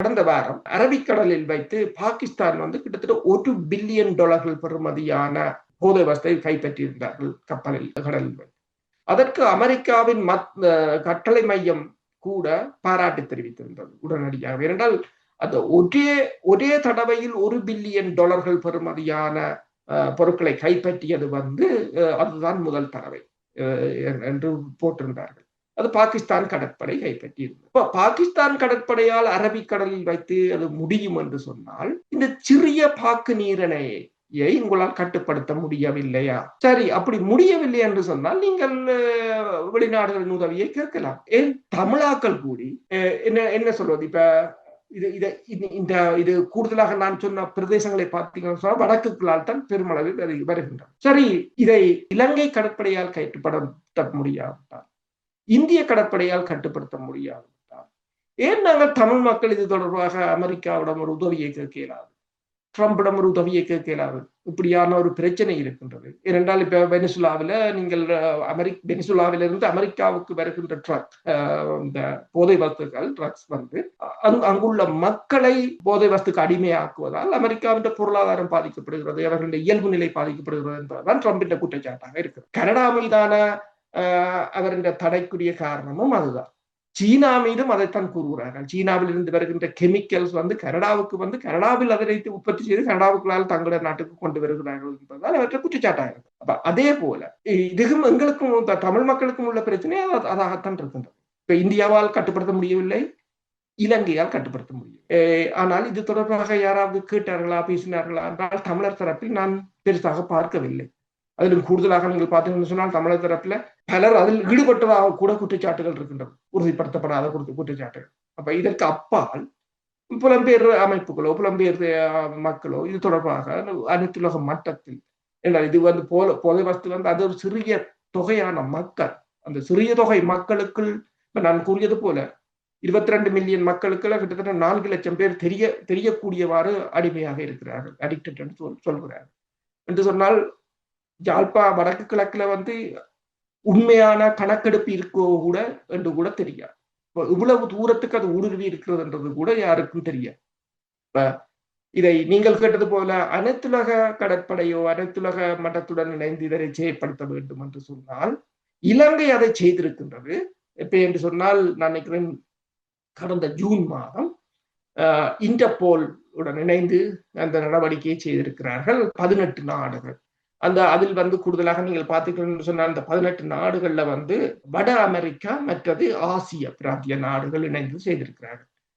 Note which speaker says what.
Speaker 1: கடந்த வாரம் அரபிக்கடலில் வைத்து பாகிஸ்தான் வந்து கிட்டத்தட்ட ஒரு பில்லியன் டாலர்கள் பெறுமதியான போதை வசத்தை கைப்பற்றியிருந்தார்கள் கப்பலில் கடலில் அதற்கு அமெரிக்காவின் மத் கட்டளை மையம் கூட பாராட்டு தெரிவித்திருந்தது உடனடியாக. ஏனென்றால் அந்த ஒரே ஒரே தடவையில் ஒரு பில்லியன் டாலர்கள் பெறுமதியான பொருட்களை கைப்பற்றியது வந்து அதுதான் முதல் தடவை என்று போட்டிருந்தார்கள். அது பாகிஸ்தான் கடற்படை கைப்பற்றியிருந்தது. இப்போ பாகிஸ்தான் கடற்படையால் அரபிக்கடலில் வைத்து அது முடியும் என்று சொன்னால் இந்த சிறிய பாக்கு நீரணையை உங்களால் கட்டுப்படுத்த முடியவில்லையா? சரி அப்படி முடியவில்லை என்று சொன்னால் நீங்கள் வெளிநாடுகளின் உதவியை கேட்கலாம். ஏன்? தமிழாக்கள் கூடி என்ன என்ன சொல்வது? இப்ப இது இதை இந்த இது கூடுதலாக நான் சொன்ன பிரதேசங்களை பார்த்தீங்கன்னு சொன்னால் வடக்குகளால் தான் பெருமளவில் வருகின்றன. சரி இதை இலங்கை கடற்படையால் கட்டுப்படுத்த முடியாவிட்டால் இந்திய கடற்படையால் கட்டுப்படுத்த முடியாது ஏன் நாங்கள் தமிழ் மக்கள் இது தொடர்பாக அமெரிக்காவிடம் ஒரு உதவியை கேட்க இயலாது ட்ரம்பிடம் ஒரு உதவியை கேட்க இயலாது இப்படியான ஒரு பிரச்சனை இருக்கின்றது. ஏனென்றால் இப்ப வெனிசுலாவில நீங்கள் அமெரிக் வெனிசுலாவிலிருந்து அமெரிக்காவுக்கு வருகின்ற ட்ரக் இந்த போதை வஸ்துக்கள் ட்ரக்ஸ் வந்து அங்குள்ள மக்களை போதை வஸ்துக்கு அடிமையாக்குவதால் அமெரிக்காவின் பொருளாதாரம் பாதிக்கப்படுகிறது அவர்களுடைய இயல்பு நிலை பாதிக்கப்படுகிறது என்பதுதான் ட்ரம்பின் குற்றச்சாட்டாக இருக்கிறது. கனடா மீதான அவருடைய தடைக்குரிய காரணமும் அதுதான். சீனா மீதும் அதைத்தான் கூறுகிறார்கள். சீனாவில் இருந்து வருகின்ற கெமிக்கல்ஸ் வந்து கனடாவுக்கு வந்து கனடாவில் அதனை உற்பத்தி செய்து கனடாவுக்குள்ளால் தங்களுடைய நாட்டுக்கு கொண்டு வருகிறார்கள் என்பதால் அவற்றை குற்றச்சாட்டாக இருக்கு அப்ப அதே போல இதுக்கும் எங்களுக்கும் தமிழ் மக்களுக்கும் உள்ள பிரச்சனை அதாகத்தான் இருக்கின்றது. இப்ப இந்தியாவால் கட்டுப்படுத்த முடியவில்லை இலங்கையால் கட்டுப்படுத்த முடியும் ஆனால் இது தொடர்பாக யாராவது கேட்டார்களா பேசினார்களா என்றால் தமிழர் தரப்பில் நான் பெருசாக பார்க்கவில்லை. அதிலும் கூடுதலாக நீங்கள் பார்த்தீங்கன்னு சொன்னால் தமிழர் தரப்புல பலர் அதில் ஈடுபட்டதாக கூட குற்றச்சாட்டுகள் இருக்கின்றது உறுதிப்படுத்தப்படாத குற்றச்சாட்டுகள். அப்ப இதற்கு அப்பால் புலம்பெயர் அமைப்புகளோ புலம்பெயர் மக்களோ இது தொடர்பாக அனைத்துலக மட்டத்தில் என்றால் இது வந்து போல போதை வஸ்து வந்து அது ஒரு சிறிய தொகையான மக்கள். அந்த சிறிய தொகை மக்களுக்குள் இப்ப நான் கூறியது போல இருபத்தி ரெண்டு மில்லியன் மக்களுக்கு கிட்டத்தட்ட நான்கு லட்சம் பேர் தெரிய தெரியக்கூடியவாறு அடிமையாக இருக்கிறார்கள். அடிக்டட் என்று சொல் சொல்கிறார்கள். என்று சொன்னால் யாழ்ப்பா வடக்கு கிழக்குல வந்து உண்மையான கணக்கெடுப்பு இருக்கோ கூட என்று கூட தெரியாது. இவ்வளவு தூரத்துக்கு அது ஊடுருவி இருக்கிறதுன்றது கூட யாருக்கும் தெரியாது. இப்ப இதை நீங்கள் கேட்டது போல அனைத்துலக கடற்படையோ அனைத்துலக மட்டத்துடன் இணைந்து இதனை செயற்படுத்த வேண்டும் என்று சொன்னால் இலங்கை அதை செய்திருக்கின்றது. இப்ப என்று சொன்னால் நான் நினைக்கிறேன் கடந்த ஜூன் மாதம் இன்டர்போல் உடன் இணைந்து அந்த நடவடிக்கையை செய்திருக்கிறார்கள். பதினெட்டு நாடுகள். அந்த அதில் வந்து கூடுதலாக நீங்கள் பார்த்தீங்கன்னு சொன்னால் அந்த பதினெட்டு நாடுகள்ல வந்து வட அமெரிக்கா மற்றது ஆசிய பிராந்திய நாடுகள் இணைந்து செய்திருக்கிறார்கள்.